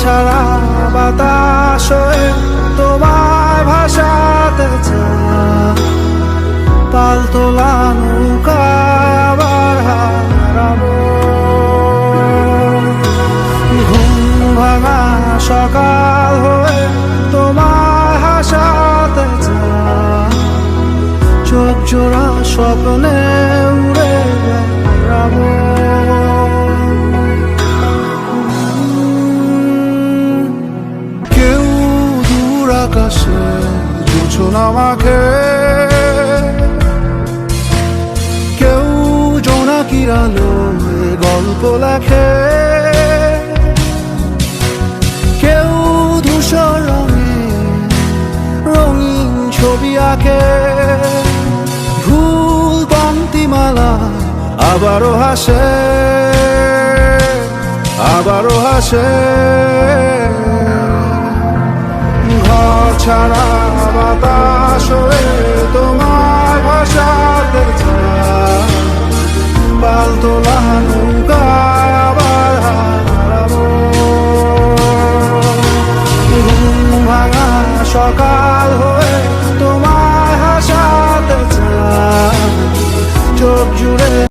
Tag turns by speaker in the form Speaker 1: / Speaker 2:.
Speaker 1: ছাড়া বাতাস তোমায় ভাসাতে চায়। পালতোলা নৌকায় আবার হারাবো। ঘুম ভাঙা সকাল হয়ে তোমায় হাসাতে চোখ জোড়া স্বপ্নে আকাশে জোছন আমাকে কেউ জোনাকির আলো গল্প লেখে। কেউ ধূসর রঙে রঙিন ছবি আঁকে। ভুল পন্তিমালা আবারও হাসে আবারও হাসে। বাতাস হয়ে তোমার ভাষাতে আবার হারাবো। ঘুম সকাল হয়ে